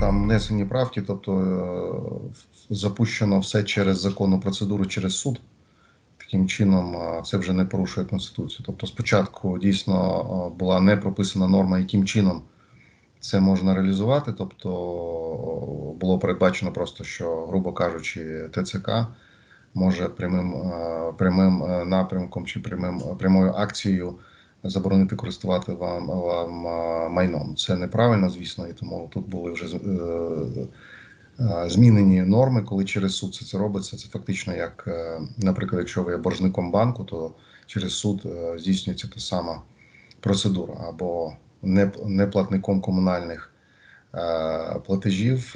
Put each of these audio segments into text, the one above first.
там внесені правки, тобто е, запущено все через законну процедуру, через суд. Таким чином, е, це вже не порушує конституцію. Тобто, спочатку дійсно е, була не прописана норма, яким чином це можна реалізувати. Тобто було передбачено просто, що, грубо кажучи, ТЦК може прямим прямим напрямком чи прямим прямою акцією заборонити користувати вам вам майном. Це неправильно, звісно, і тому тут були вже е, е, змінені норми, коли через суд це це робиться. Це фактично, як, е, наприклад, якщо ви є боржником банку, то через суд здійснюється та сама процедура або неплатником комунальних платежів,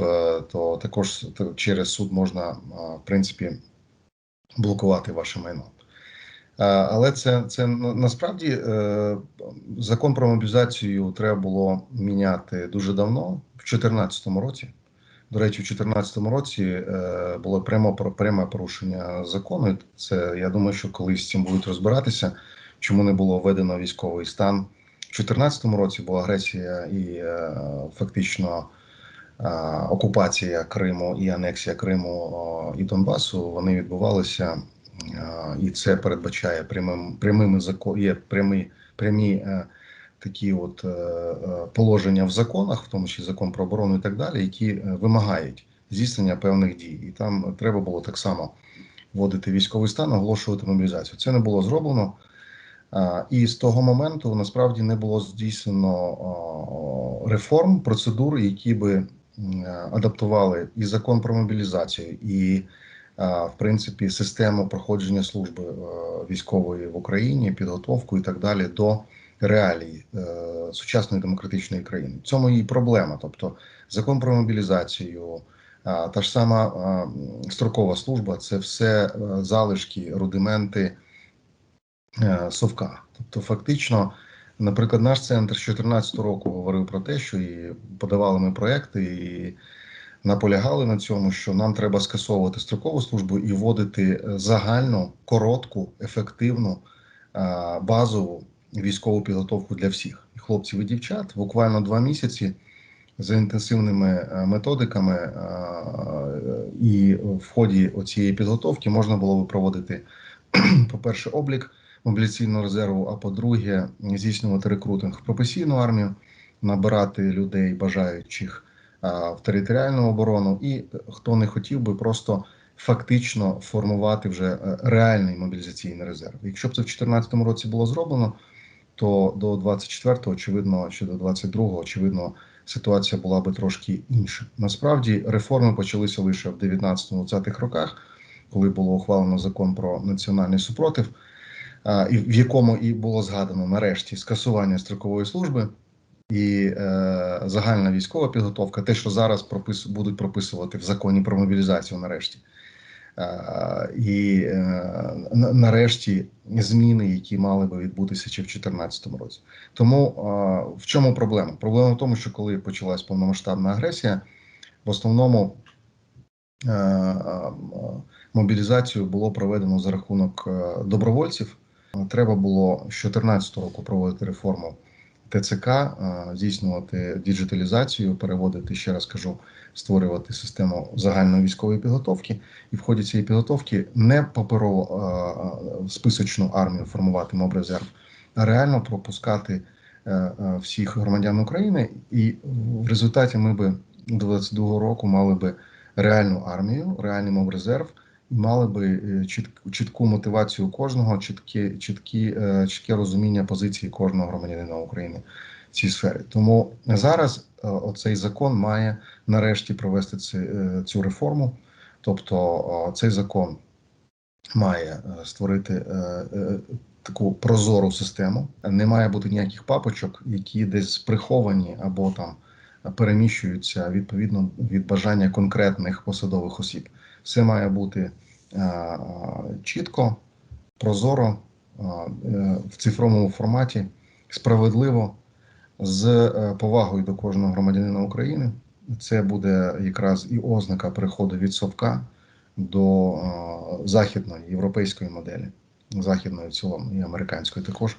то також через суд можна в принципі блокувати ваше майно. Але це це насправді е, закон про мобілізацію треба було міняти дуже давно, в 2014 році. До речі, в 2014 році е, було прямо пряме порушення закону. Це я думаю, що колись з цим будуть розбиратися, чому не було введено військовий стан. В 2014 році була агресія і е, фактично окупація Криму і анексія Криму і Донбасу. Вони відбувалися і це передбачає прямим прямими закон, є прямі прямі е, такі от е, е, положення в законах, в тому числі закон про оборону і так далі, які вимагають здійснення певних дій, і там треба було так само вводити військовий стан, оголошувати мобілізацію. Це не було зроблено. І з того моменту насправді не було здійснено реформ, процедур, які би адаптували і закон про мобілізацію, і в принципі систему проходження служби е, військової в Україні, підготовку і так далі до реалій е, сучасної демократичної країни. В цьому і проблема. Тобто, закон про мобілізацію, та ж сама строкова служба це все е, залишки, рудименти совка. Тобто, фактично. Наприклад, наш центр з 2014 року говорив про те, що і подавали ми проекти, і наполягали на цьому, що нам треба скасовувати строкову службу і вводити е, загальну, коротку, ефективну базову військову підготовку для всіх хлопців і дівчат. Буквально два місяці за інтенсивними е, методиками, і в ході цієї підготовки можна було би проводити, по-перше, облік мобіляційного резерву, а по-друге, здійснювати рекрутинг в професійну армію, набирати людей бажаючих в територіальну оборону, і хто не хотів би просто фактично формувати вже е, реальний мобілізаційний резерв. Якщо б це в 2014 році було зроблено, то до 24-го, очевидно, чи до 22-го, очевидно, ситуація була би трошки інша. Насправді реформи почалися лише в 19-20-х роках, коли було ухвалено закон про національний супротив, в якому і було згадано нарешті скасування строкової служби і е, загальна військова підготовка, те, що зараз пропис, будуть прописувати в законі про мобілізацію, нарешті. Е, і е, нарешті зміни, які мали би відбутися ще в 2014 році. Тому е, в чому проблема? Проблема в тому, що коли почалась повномасштабна агресія, в основному мобілізацію було проведено за рахунок добровольців. Треба було з 2014 року проводити реформу ТЦК, здійснювати діджиталізацію, переводити ще раз кажу, створювати систему загальної військової підготовки, і в ході цієї підготовки не паперово списочну армію формувати мобрезерв, а реально пропускати е, е, всіх громадян України, і в результаті ми би до 22 року мали би реальну армію, реальний мобрезерв – мали би е, чітку, чітку мотивацію кожного, чіткі, чіткі, е, чітке розуміння позиції кожного громадянина України в цій сфері. Тому зараз е, оцей закон має нарешті провести цю реформу, тобто цей закон має створити таку прозору систему. Не має бути ніяких папочок, які десь приховані або там переміщуються відповідно від бажання конкретних посадових осіб. Все має бути чітко, прозоро е, в цифровому форматі, справедливо, з е, повагою до кожного громадянина України. Це буде якраз і ознака переходу від совка до західної європейської моделі, західної в цілому і американської також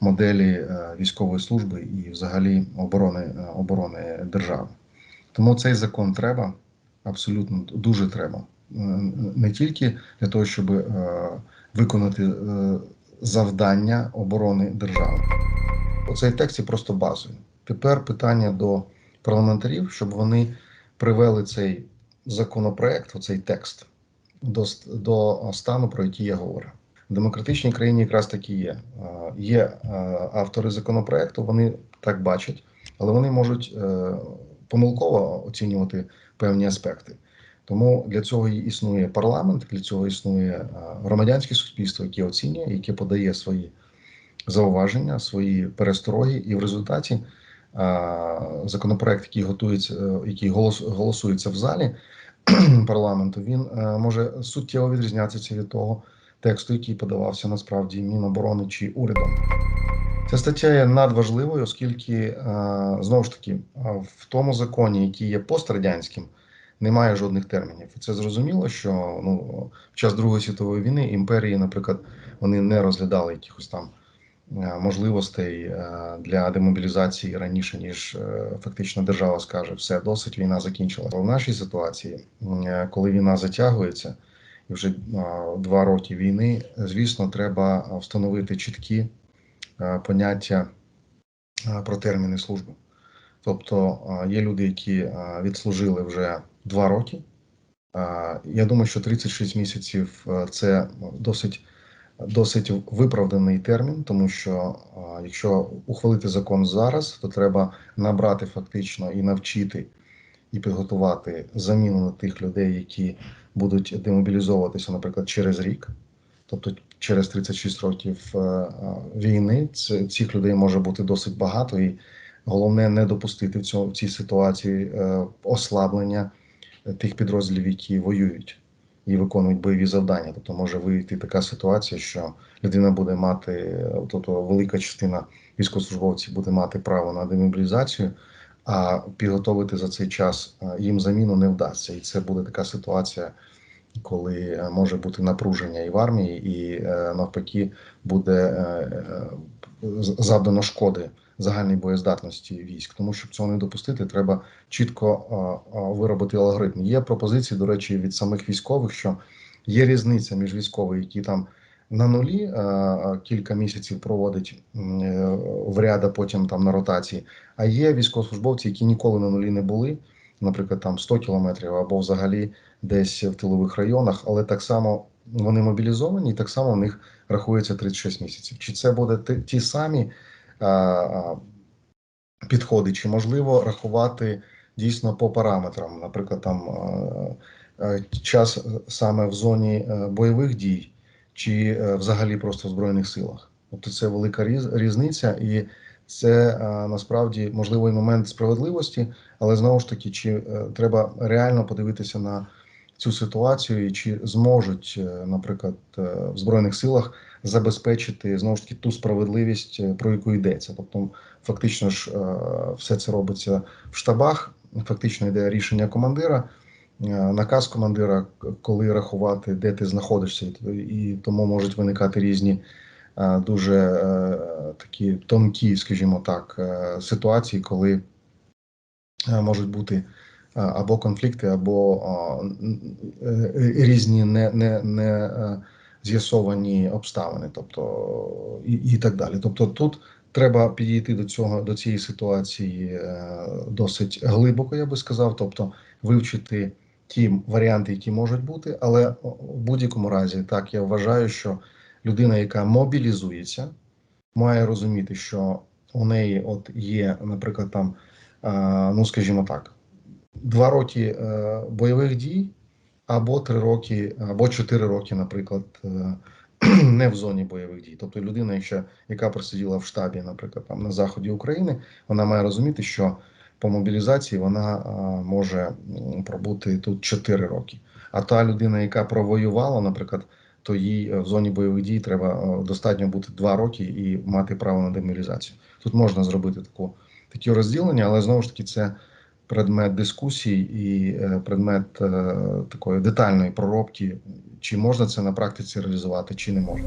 моделі військової служби і, взагалі, оборони оборони держави. Тому цей закон треба, абсолютно дуже треба. Е, Не тільки для того, щоб е, виконати е, завдання оборони держави. Оцей текст є просто базою. Тепер питання до парламентарів, щоб вони привели цей законопроект, оцей текст до, до стану, про який я говорю. В демократичній країні якраз такі є. Є автори законопроекту, вони так бачать, але вони можуть помилково оцінювати певні аспекти. Тому для цього і існує парламент, для цього існує е, громадянське суспільство, яке оцінює, яке подає свої зауваження, свої перестороги, і в результаті е, законопроект, який готується, е, який голос, голосується в залі парламенту, він може суттєво відрізнятися від того тексту, який подавався насправді Міноборони чи урядом. Ця стаття є надважливою, оскільки знову ж таки в тому законі, який є пострадянським, немає жодних термінів. Це зрозуміло, що ну в час Другої світової війни імперії, наприклад, вони не розглядали якихось там е, можливостей е, для демобілізації раніше, ніж е, фактично держава скаже, все досить, війна закінчилася. В нашій ситуації, коли війна затягується, і вже два роки війни, звісно, треба встановити чіткі поняття про терміни служби. Тобто є люди, які відслужили вже два роки. Я думаю, що 36 місяців е, це досить, досить виправданий термін, тому що е, якщо ухвалити закон зараз, то треба набрати фактично і навчити і підготувати заміну на тих людей, які будуть демобілізовуватися, наприклад, через рік, тобто через 36 років е, війни. Цих людей може бути досить багато, і головне не допустити в цій ситуації ослаблення тих підрозділів, які воюють і виконують бойові завдання. Тобто може вийти така ситуація, що людина буде мати, тобто велика частина військовослужбовців буде мати право на демобілізацію. А підготовити за цей час е, їм заміну не вдасться, і це буде така ситуація, коли е, може бути напруження і в армії, і е, навпаки буде завдано шкоди загальній боєздатності військ. Тому щоб цього не допустити, треба чітко виробити алгоритм. Є пропозиції, до речі, від самих військових, що є різниця між військовими, які там на нулі кілька місяців проводить е, в ряд, а потім там на ротації. А є військовослужбовці, які ніколи на нулі не були, наприклад, там 100 кілометрів або взагалі десь в тилових районах, але так само вони мобілізовані, і так само в них рахується 36 місяців. Чи це буде ті, самі підходи, чи можливо рахувати дійсно по параметрам, наприклад, там а, час саме в зоні е, бойових дій, чи е, взагалі просто в збройних силах? Тобто це велика різниця, і це насправді можливо і момент справедливості, але знову ж таки, чи е, треба реально подивитися на цю ситуацію, і чи зможуть, е, наприклад, е, в збройних силах забезпечити знову ж таки ту справедливість, е, про яку йдеться. Тобто, фактично ж е, все це робиться в штабах. Фактично йде рішення командира, е, наказ командира, коли рахувати, де ти знаходишся, і, тому можуть виникати різні дуже такі тонкі, скажімо так, ситуації, коли можуть бути або конфлікти, або різні не, не, не з'ясовані обставини, тобто і, і так далі. Тобто тут треба підійти до цього до цієї ситуації е, досить глибоко, я би сказав, тобто вивчити ті варіанти, які можуть бути, але в будь-якому разі так я вважаю, що людина, яка мобілізується, має розуміти, що у неї от є, наприклад, там, е, ну скажімо так, два роки е, бойових дій, або три роки, або чотири роки, наприклад, е, не в зоні бойових дій. Тобто людина, якщо, яка просиділа в штабі, наприклад, там на заході України, вона має розуміти, що по мобілізації вона е, може пробути тут 4 роки. А та людина, яка провоювала, наприклад, то їй е, в зоні бойових дій треба достатньо бути 2 роки і мати право на демобілізацію. Тут можна зробити таку такі розділення, але знову ж таки це предмет дискусій і е, предмет е, такої детальної проробки, чи можна це на практиці реалізувати, чи не можна.